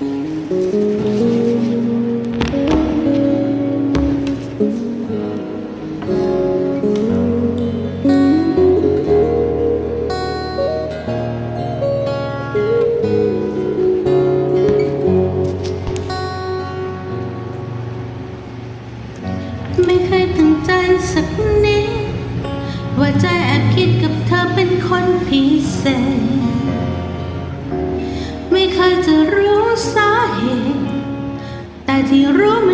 Mm-hmm. สาเหตุ แต่ที่รู้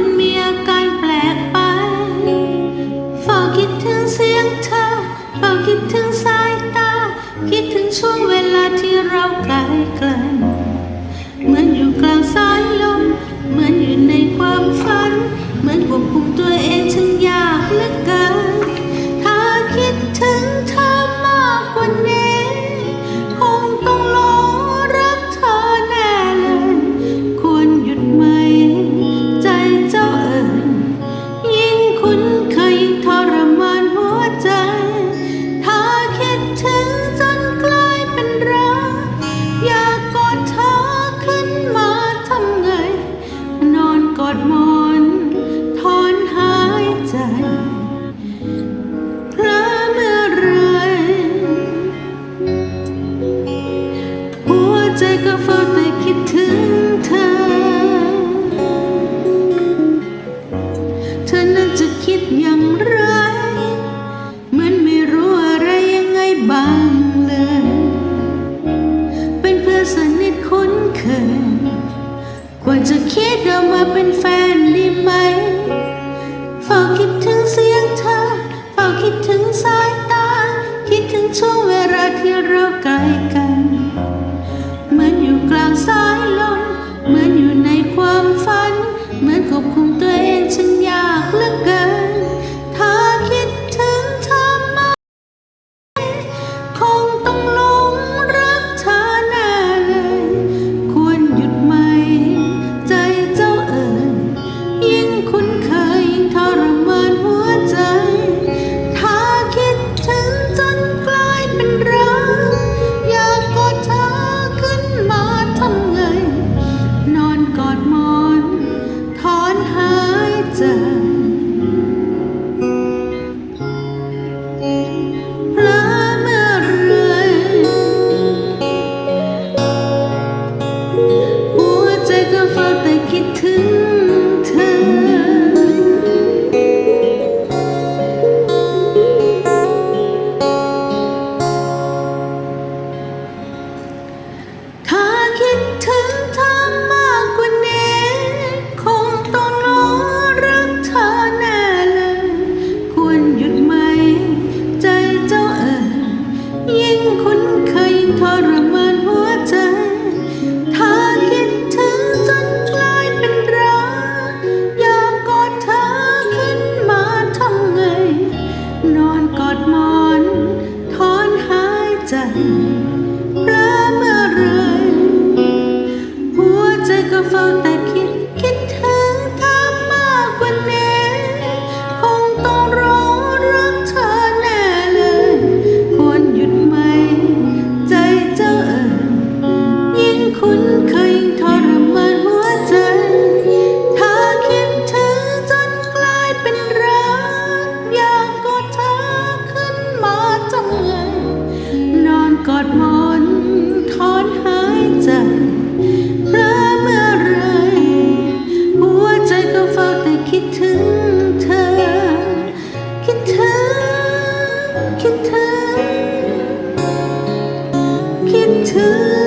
อย่างไร เหมือนไม่รู้อะไรยังไงบ้างเลย เป็นเพื่อนสนิทคุ้นเคยกว่าจะคิดเรามาเป็นแฟนดีไหมเฝ้าคิดถึงเสียงเธอเฝ้าคิดถึงสายตา คิดถึงช่วงเวลาที่เราไกล you. to